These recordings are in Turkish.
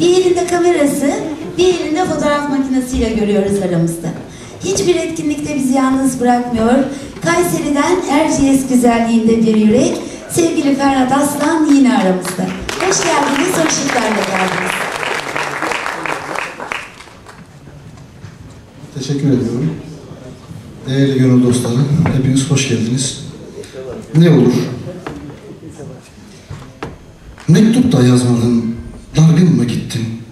Bir elinde kamerası, bir elinde fotoğraf makinesiyle görüyoruz aramızda. Hiçbir etkinlikte bizi yalnız bırakmıyor. Kayseri'den Erciyes güzelliğinde bir yürek. Sevgili Ferhat Aslan yine aramızda. Hoş geldiniz, hoşluklarla geldiniz. Teşekkür ediyorum. Değerli gönül dostları, hepiniz hoş geldiniz. Ne olur? Mektup da yazmadın, dargın mı gittin?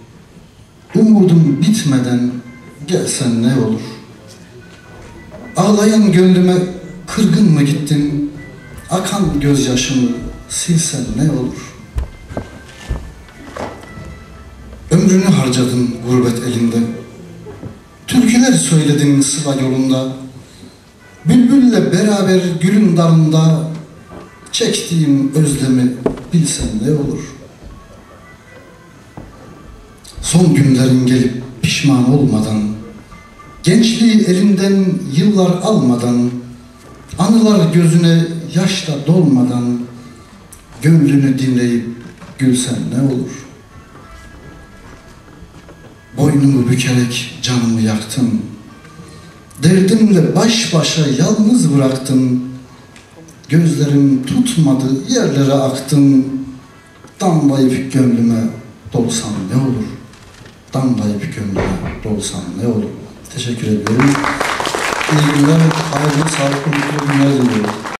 Umudum bitmeden gelsen ne olur? Ağlayan gönlüme kırgın mı gittin? Akan gözyaşımı silsen ne olur? Ömrünü harcadın gurbet elinde. Türküler söyledin sıra yolunda. Bülbülle beraber gülün dalında çektiğim özlemi bilsen ne olur. Son günlerin gelip pişman olmadan, gençliği elinden yıllar almadan, anılar gözüne yaşla dolmadan, gönlünü dinleyip gülsen ne olur. Boynumu bükerek canımı yaktın. Derdimle baş başa yalnız bıraktın. Gözlerim tutmadı yerlere aktın. Damlayıp gönlüme dolsan ne olur? Damlayıp gönlüme dolsan ne olur? Teşekkür ediyorum. İyi günler, hayırlı, sağlıklı, mutlu günler diliyorum.